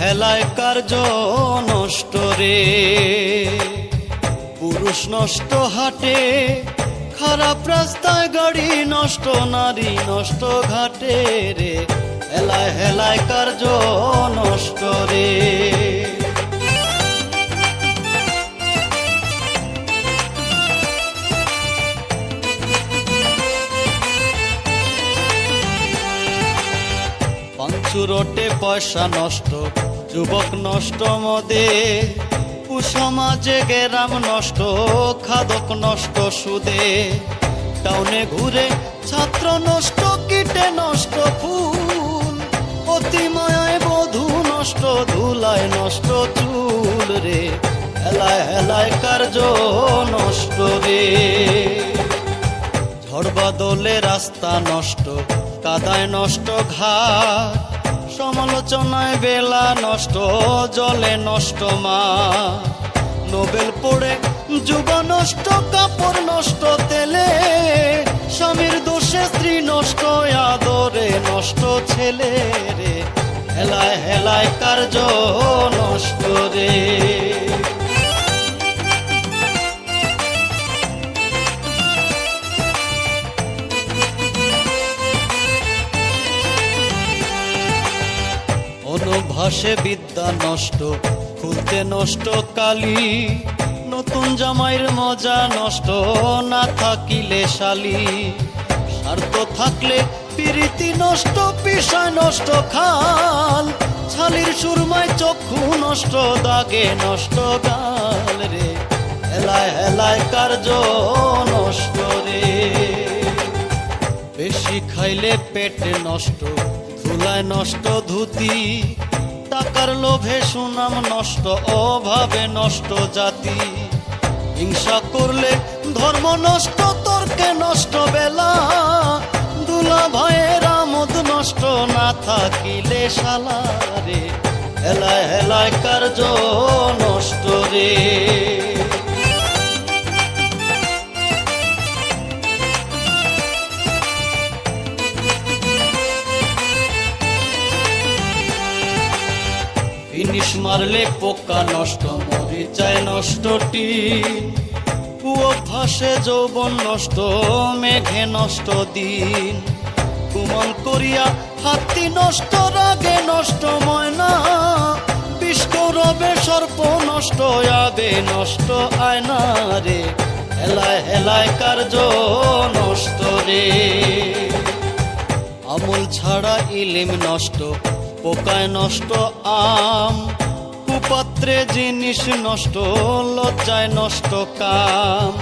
হেলায় কার্য নষ্ট রে। পুরুষ নষ্ট হাটে, খারাপ রাস্তায় গাড়ি নষ্ট, নারী নষ্ট ঘাটে রে। হেলায় হেলায় কার্য নষ্ট রে। পাঞ্চুরটে পয়সা নষ্ট যুবক নষ্ট মদে, কুসমাজে গেরাম নষ্ট, খাদক নষ্ট সুদে। টাউনে ঘুরে ছাত্র নষ্ট, কীটে নষ্ট ফুল। অতিমায় বধূ নষ্ট, ধুলায় নষ্ট চুল রে। হেলায় হেলায় কার্য নষ্ট রে। ঝড় বাদলে রাস্তা নষ্ট, কাদায় নষ্ট ঘাট। সমালোচনায় বেলা নষ্ট, জলে নষ্ট মা। নোবেল পড়ে, যুব নষ্ট, কাপড় নষ্ট, তেলে। স্বামীর দোষে স্ত্রী নষ্ট, আদরে নষ্ট ছেলে রে। হেলায় হেলায় কার্য নষ্ট রে। অনুভাসে বিদ্যা নষ্ট খুলতে নষ্ট কালি। নতুন জামাইয়ের মজা নষ্ট, না থাকিলে শালি। স্বার্থ থাকলে প্রীতি নষ্ট, বিষয় নষ্ট খাল। ছালির সুরমায় চক্ষু নষ্ট, দাগে নষ্ট গাল রে। হেলায় হেলায় কার্য নষ্ট রে। বেশি খাইলে পেট নষ্ট, ধুলায় নষ্ট ধুতি। টাকার লোভে সুনাম নষ্ট, অভাবে নষ্ট জাতি। হিংসা করলে ধর্ম নষ্ট, তর্কে নষ্ট বেলা। দুলা ভয়ের আমোদ নষ্ট, না থাকিলে সালারে হেলায় হেলায় কার্য নষ্ট রে। ফিনিশ মারলে পোকা নষ্ট, মরিচায় নষ্ট টিন কুয়ো ভাসে যৌবন নষ্ট, মেঘে নষ্ট দিন। কুমন করিয়া হাতি নষ্ট, রাগে নষ্ট, ময়না। বিষ কৌরবে সর্প নষ্ট, আবে নষ্ট আয়না রে। হেলায় হেলায় কার্য নষ্ট রে। আমল ছাড়া ইলিম নষ্ট পোকায় নষ্ট আম, কুপাত্রে জিনিস নষ্ট, লজ্জায় নষ্ট কাম।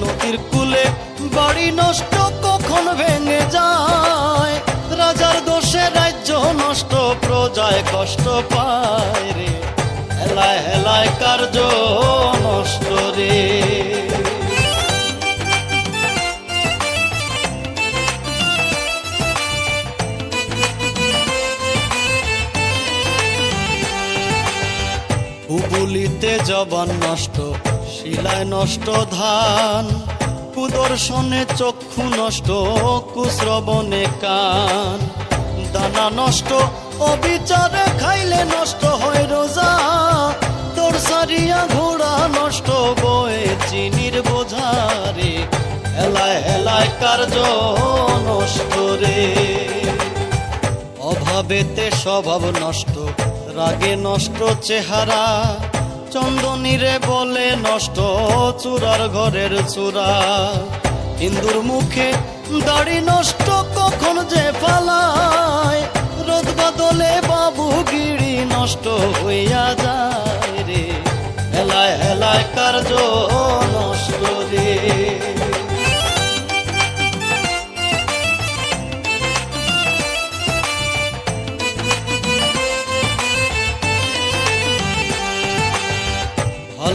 নদীর কুলে বাড়ি নষ্ট কখন ভেঙে যায়? রাজার দোষে রাজ্য নষ্ট, প্রজায় কষ্ট পায় রে। হেলায় হেলায় কার্য নষ্ট রে। হুবুলিতে জবান নষ্ট, শিলায় নষ্ট ধান। কুদর্শনে চক্ষু নষ্ট, কুশ্রবণে কান। দানা নষ্ট, অবিচারে খাইলে নষ্ট হয় রোজা। তোর সারিয়া ঘোড়া নষ্ট বয়ে চিনির বোঝারে এলায় এলায় কার্য নষ্ট রে। অভাবেতে স্বভাব নষ্ট, রাগে নষ্ট চেহারা। চন্দনীরে বলে নষ্ট চূড়ার ঘরের চূড়া। ইন্দুর মুখে দাড়ি নষ্ট কখন যে পালায় রোদ বদলে বাবু গিড়ি নষ্ট হইয়া যায়।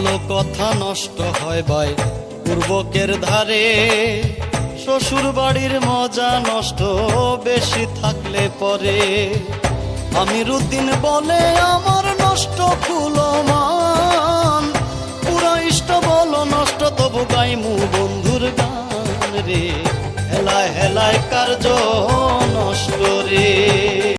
ভালো কথা নষ্ট হয় ভাই পূর্বকের ধারে শ্বশুর বাড়ির মজা নষ্ট বেশি থাকলে পরে। আমিরুদ্দিন বলে, আমার নষ্ট কুলমান